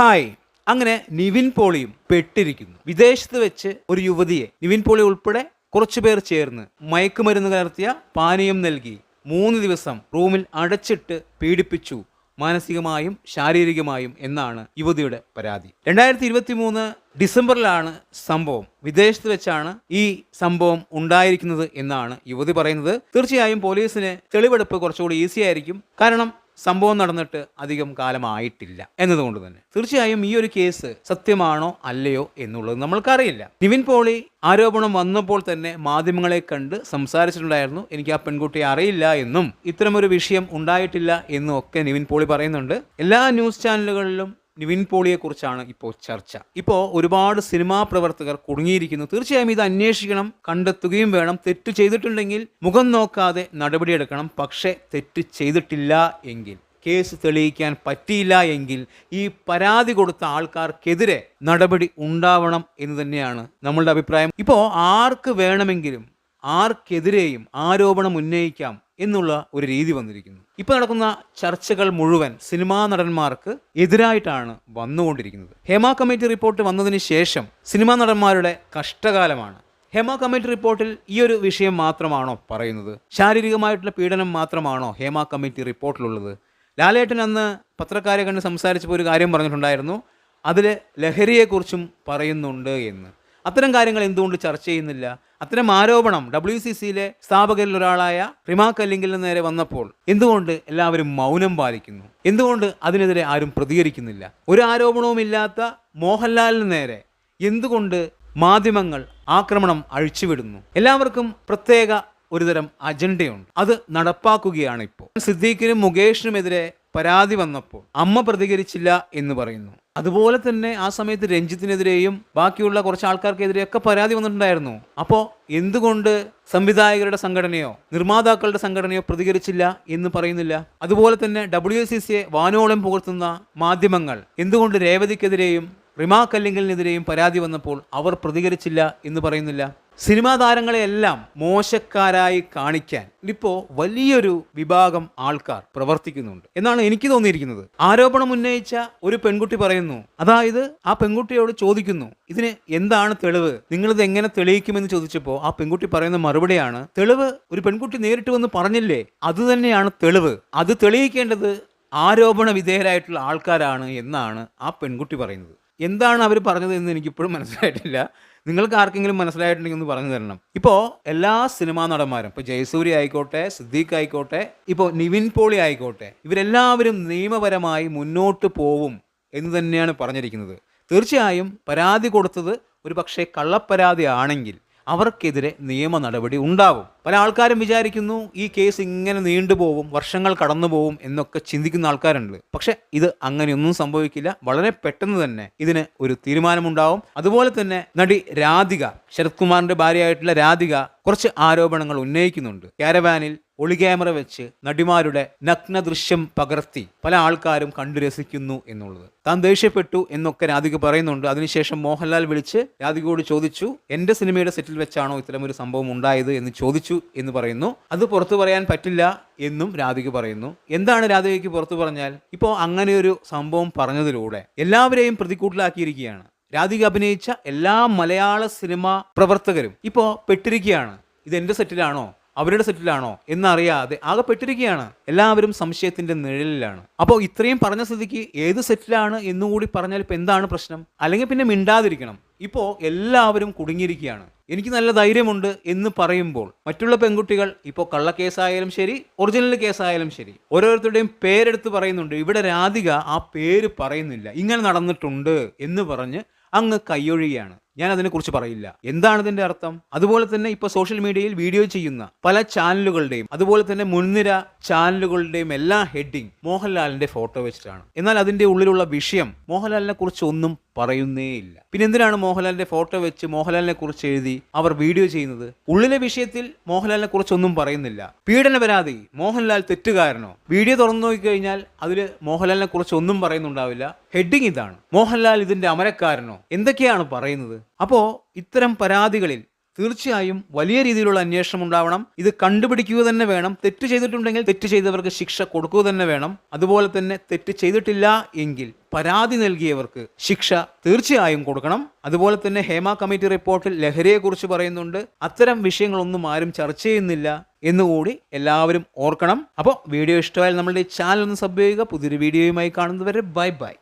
Hi. അങ്ങനെ നിവിൻ പോളിയും പെട്ടിരിക്കുന്നു. വിദേശത്ത് വെച്ച് ഒരു യുവതിയെ നിവിൻ പോളി ഉൾപ്പെടെ കുറച്ചുപേർ ചേർന്ന് മയക്കുമരുന്ന് കലർത്തിയ പാനീയം നൽകി. മൂന്ന് ദിവസം റൂമിൽ അടച്ചിട്ട് പീഡിപ്പിച്ചു. മാനസികമായും ശാരീരികമായും എന്നാണ് യുവതിയുടെ പരാതി. രണ്ടായിരത്തി ഇരുപത്തി മൂന്ന് ഡിസംബറിലാണ് സംഭവം. വിദേശത്ത് വെച്ചാണ് ഈ സംഭവം ഉണ്ടായിരിക്കുന്നത് എന്നാണ് യുവതി പറയുന്നത്. തീർച്ചയായും പോലീസിന് തെളിവെടുപ്പ് കുറച്ചുകൂടി ഈസി ആയിരിക്കും. കാരണം സംഭവം നടന്നിട്ട് അധികം കാലമായിട്ടില്ല എന്നതുകൊണ്ട് തന്നെ. തീർച്ചയായും ഈ ഒരു കേസ് സത്യമാണോ അല്ലയോ എന്നുള്ളത് നമ്മൾക്കറിയില്ല. നിവിൻ പോളി ആരോപണം വന്നപ്പോൾ തന്നെ മാധ്യമങ്ങളെ കണ്ട് സംസാരിച്ചിട്ടുണ്ടായിരുന്നു എനിക്ക് ആ പെൺകുട്ടിയെ അറിയില്ല എന്നും ഇത്തരമൊരു വിഷയം ഉണ്ടായിട്ടില്ല എന്നും ഒക്കെ നിവിൻ പോളി പറയുന്നുണ്ട്. എല്ലാ ന്യൂസ് ചാനലുകളിലും നിവിൻ പോളിയെക്കുറിച്ചാണ് ഇപ്പോൾ ചർച്ച. ഇപ്പോൾ ഒരുപാട് സിനിമാ പ്രവർത്തകർ കുടുങ്ങിയിരിക്കുന്നു. തീർച്ചയായും ഇത് അന്വേഷിക്കണം കണ്ടെത്തുകയും വേണം. തെറ്റ് ചെയ്തിട്ടുണ്ടെങ്കിൽ മുഖം നോക്കാതെ നടപടിയെടുക്കണം. പക്ഷേ തെറ്റ് ചെയ്തിട്ടില്ല എങ്കിൽ കേസ് തെളിയിക്കാൻ പറ്റിയില്ല എങ്കിൽ ഈ പരാതി കൊടുത്ത ആൾക്കാർക്കെതിരെ നടപടി ഉണ്ടാവണം എന്ന് തന്നെയാണ് നമ്മളുടെ അഭിപ്രായം. ഇപ്പോൾ ആർക്ക് വേണമെങ്കിലും ആർക്കെതിരെയും ആരോപണം ഉന്നയിക്കാം എന്നുള്ള ഒരു രീതി വന്നിരിക്കുന്നു. ഇപ്പോൾ നടക്കുന്ന ചർച്ചകൾ മുഴുവൻ സിനിമാ നടന്മാർക്ക് എതിരായിട്ടാണ് വന്നുകൊണ്ടിരിക്കുന്നത്. ഹേമ കമ്മിറ്റി റിപ്പോർട്ട് വന്നതിന് ശേഷം സിനിമാ നടന്മാരുടെ കഷ്ടകാലമാണ്. ഹേമ കമ്മിറ്റി റിപ്പോർട്ടിൽ ഈ ഒരു വിഷയം മാത്രമാണോ പറയുന്നത്? ശാരീരികമായിട്ടുള്ള പീഡനം മാത്രമാണോ ഹേമ കമ്മിറ്റി റിപ്പോർട്ടിലുള്ളത്? ലാലേട്ടൻ അന്ന് പത്രക്കാരെ കണ്ട് സംസാരിച്ചപ്പോൾ ഒരു കാര്യം പറഞ്ഞിട്ടുണ്ടായിരുന്നു. അതിൽ ലഹരിയെക്കുറിച്ചും പറയുന്നുണ്ട് എന്ന്. അത്തരം കാര്യങ്ങൾ എന്തുകൊണ്ട് ചർച്ച ചെയ്യുന്നില്ല? അത്തരം ആരോപണം ഡബ്ല്യു സി സിയിലെ സ്ഥാപകരിൽ ഒരാളായ റിമാ കല്ലിങ്കിലിന് നേരെ വന്നപ്പോൾ എന്തുകൊണ്ട് എല്ലാവരും മൗനം പാലിക്കുന്നു? എന്തുകൊണ്ട് അതിനെതിരെ ആരും പ്രതികരിക്കുന്നില്ല? ഒരു ആരോപണവും ഇല്ലാത്ത മോഹൻലാലിന് നേരെ എന്തുകൊണ്ട് മാധ്യമങ്ങൾ ആക്രമണം അഴിച്ചുവിടുന്നു? എല്ലാവർക്കും പ്രത്യേക ഒരുതരം അജണ്ടയുണ്ട്. അത് നടപ്പാക്കുകയാണ് ഇപ്പോൾ. സിദ്ദീഖിനും മുകേഷിനുമെതിരെ പരാതി വന്നപ്പോൾ അമ്മ പ്രതികരിച്ചില്ല എന്ന് പറയുന്നു. അതുപോലെ തന്നെ ആ സമയത്ത് രഞ്ജിത്തിനെതിരെയും ബാക്കിയുള്ള കുറച്ച് ആൾക്കാർക്കെതിരെയൊക്കെ പരാതി വന്നിട്ടുണ്ടായിരുന്നു. അപ്പോൾ എന്തുകൊണ്ട് സംവിധായകരുടെ സംഘടനയോ നിർമ്മാതാക്കളുടെ സംഘടനയോ പ്രതികരിച്ചില്ല എന്ന് പറയുന്നില്ല? അതുപോലെ തന്നെ ഡബ്ല്യു സി സിയെ വാനോളം പുകഴ്ത്തുന്ന മാധ്യമങ്ങൾ എന്തുകൊണ്ട് രേവതിക്കെതിരെയും റിമാ കല്ലിങ്കലിനെതിരെയും പരാതി വന്നപ്പോൾ അവർ പ്രതികരിച്ചില്ല എന്ന് പറയുന്നില്ല? സിനിമാ താരങ്ങളെയെല്ലാം മോശക്കാരായി കാണിക്കാൻ ഇപ്പോൾ വലിയൊരു വിഭാഗം ആൾക്കാർ പ്രവർത്തിക്കുന്നുണ്ട്. എന്നാണ് എനിക്ക് തോന്നിയിരിക്കുന്നത്. ആരോപണം ഉന്നയിച്ച ഒരു പെൺകുട്ടി പറയുന്നു അതായത് ആ പെൺകുട്ടിയോട് ചോദിക്കുന്നു ഇതിന് എന്താണ് തെളിവ്? നിങ്ങളിത് എങ്ങനെ തെളിയിക്കുമെന്ന് ചോദിച്ചപ്പോൾ ആ പെൺകുട്ടി പറയുന്ന മറുപടിയാണ് തെളിവ് ഒരു പെൺകുട്ടി നേരിട്ട് വന്ന് പറഞ്ഞില്ലേ? അത് തന്നെയാണ് തെളിവ്. അത് തെളിയിക്കേണ്ടത് ആരോപണ വിധേയരായിട്ടുള്ള ആൾക്കാരാണ് എന്നാണ് ആ പെൺകുട്ടി പറയുന്നത്. എന്താണ് അവർ പറഞ്ഞത് എന്ന് എനിക്കിപ്പോഴും മനസ്സിലായിട്ടില്ല. നിങ്ങൾക്ക് ആർക്കെങ്കിലും മനസ്സിലായിട്ടുണ്ടെങ്കിൽ ഒന്ന് പറഞ്ഞു തരണം. ഇപ്പോൾ എല്ലാ സിനിമാ നടന്മാരും ഇപ്പോൾ ജയസൂര്യ ആയിക്കോട്ടെ സിദ്ദീഖ് ആയിക്കോട്ടെ ഇപ്പോൾ നിവിൻ പോളി ആയിക്കോട്ടെ ഇവരെല്ലാവരും നിയമപരമായി മുന്നോട്ട് പോവും എന്ന് തന്നെയാണ് പറഞ്ഞിരിക്കുന്നത്. തീർച്ചയായും പരാതി കൊടുത്തത് ഒരു പക്ഷേ കള്ളപ്പരാതി ആണെങ്കിൽ അവർക്കെതിരെ നിയമ നടപടി ഉണ്ടാവും. പല ആൾക്കാരും വിചാരിക്കുന്നു ഈ കേസ് ഇങ്ങനെ നീണ്ടുപോകും വർഷങ്ങൾ കടന്നു പോവും എന്നൊക്കെ ചിന്തിക്കുന്ന ആൾക്കാരുണ്ട്. പക്ഷെ ഇത് അങ്ങനെയൊന്നും സംഭവിക്കില്ല. വളരെ പെട്ടെന്ന് തന്നെ ഇതിന് ഒരു തീരുമാനമുണ്ടാവും. അതുപോലെ തന്നെ നടി രാധിക ശരത് കുമാറിന്റെ ഭാര്യയായിട്ടുള്ള രാധിക കുറച്ച് ആരോപണങ്ങൾ ഉന്നയിക്കുന്നുണ്ട്. കാരവാനിൽ ഒളി ക്യാമറ വെച്ച് നടിമാരുടെ നഗ്ന ദൃശ്യം പകർത്തി പല ആൾക്കാരും കണ്ടു രസിക്കുന്നു എന്നുള്ളത്. താൻ ദേഷ്യപ്പെട്ടു എന്നൊക്കെ രാധിക പറയുന്നുണ്ട്. അതിനുശേഷം മോഹൻലാൽ വിളിച്ച് രാധികയോട് ചോദിച്ചു എന്റെ സിനിമയുടെ സെറ്റിൽ വെച്ചാണോ ഇത്തരമൊരു സംഭവം ഉണ്ടായത്? എന്ന് ചോദിച്ചു എന്ന് പറയുന്നു. അത് പുറത്തു പറയാൻ പറ്റില്ല എന്നും രാധിക പറയുന്നു. എന്താണ് രാധികയ്ക്ക് പുറത്തു പറഞ്ഞാൽ? ഇപ്പോൾ അങ്ങനെ ഒരു സംഭവം പറഞ്ഞതിലൂടെ എല്ലാവരെയും പ്രതിക്കൂട്ടിലാക്കിയിരിക്കുകയാണ്. രാധിക അഭിനയിച്ച എല്ലാ മലയാള സിനിമ പ്രവർത്തകരും ഇപ്പോൾ പെട്ടിരിക്കുകയാണ്. ഇത് എന്റെ സെറ്റിലാണോ? അവരുടെ സെറ്റിലാണോ എന്നറിയാതെ ആകെ പെട്ടിരിക്കുകയാണ് എല്ലാവരും സംശയത്തിന്റെ നിഴലിലാണ്. അപ്പോൾ ഇത്രയും പറഞ്ഞ സ്ഥിതിക്ക് ഏത് സെറ്റിലാണ് എന്നുകൂടി പറഞ്ഞാൽ ഇപ്പം എന്താണ് പ്രശ്നം? അല്ലെങ്കിൽ പിന്നെ മിണ്ടാതിരിക്കണം. ഇപ്പോൾ എല്ലാവരും കുടുങ്ങിയിരിക്കുകയാണ്. എനിക്ക് നല്ല ധൈര്യമുണ്ട് എന്ന് പറയുമ്പോൾ മറ്റുള്ള പെൺകുട്ടികൾ ഇപ്പോൾ കള്ളക്കേസായാലും ശരി ഒറിജിനൽ കേസായാലും ശരി ഓരോരുത്തരുടെയും പേരെടുത്ത് പറയുന്നുണ്ട്. ഇവിടെ രാധിക ആ പേര് പറയുന്നില്ല. ഇങ്ങനെ നടന്നിട്ടുണ്ട് എന്ന് പറഞ്ഞ് അങ്ങ് കൈയൊഴിയാണ് ഞാൻ അതിനെക്കുറിച്ച് പറയില്ല. എന്താണ് ഇതിന്റെ അർത്ഥം? അതുപോലെ തന്നെ ഇപ്പൊ സോഷ്യൽ മീഡിയയിൽ വീഡിയോ ചെയ്യുന്ന പല ചാനലുകളുടെയും അതുപോലെ തന്നെ മുൻനിര ചാനലുകളുടെയും എല്ലാ ഹെഡിങ് മോഹൻലാലിന്റെ ഫോട്ടോ വെച്ചിട്ടാണ്. എന്നാൽ അതിന്റെ ഉള്ളിലുള്ള വിഷയം മോഹൻലാലിനെ കുറിച്ച് ഒന്നും പറയുന്നേയില്ല. പിന്നെ എന്തിനാണ് മോഹൻലാലിന്റെ ഫോട്ടോ വെച്ച് മോഹൻലാലിനെ കുറിച്ച് എഴുതി അവർ വീഡിയോ ചെയ്യുന്നത്? ഉള്ളിലെ വിഷയത്തിൽ മോഹൻലാലിനെ കുറിച്ച് ഒന്നും പറയുന്നില്ല. പീഡന പരാതി. മോഹൻലാൽ തെറ്റുകാരനോ? വീഡിയോ തുറന്നു നോക്കിക്കഴിഞ്ഞാൽ അതിൽ മോഹൻലാലിനെ കുറിച്ച് ഒന്നും പറയുന്നുണ്ടാവില്ല. ഹെഡിങ് ഇതാണ്. മോഹൻലാൽ ഇതിന്റെ അമരക്കാരനോ? എന്തൊക്കെയാണ് പറയുന്നത്? അപ്പോൾ ഇത്തരം പരാതികളിൽ തീർച്ചയായും വലിയ രീതിയിലുള്ള അന്വേഷണം ഉണ്ടാവണം. ഇത് കണ്ടുപിടിക്കുക തന്നെ വേണം. തെറ്റ് ചെയ്തിട്ടുണ്ടെങ്കിൽ തെറ്റ് ചെയ്തവർക്ക് ശിക്ഷ കൊടുക്കുക തന്നെ വേണം. അതുപോലെ തന്നെ തെറ്റ് ചെയ്തിട്ടില്ല എങ്കിൽ പരാതി നൽകിയവർക്ക് ശിക്ഷ തീർച്ചയായും കൊടുക്കണം. അതുപോലെ തന്നെ ഹേമ കമ്മിറ്റി റിപ്പോർട്ടിൽ ലഹരിയെക്കുറിച്ച് പറയുന്നുണ്ട്. അത്തരം വിഷയങ്ങളൊന്നും ആരും ചർച്ച ചെയ്യുന്നില്ല എന്നുകൂടി എല്ലാവരും ഓർക്കണം. അപ്പോൾ വീഡിയോ ഇഷ്ടമായാൽ നമ്മളുടെ ചാനൽ ഒന്ന് സബ് ചെയ്യുക. പുതിയൊരു വീഡിയോയുമായി കാണുന്നവരെ ബൈ ബൈ.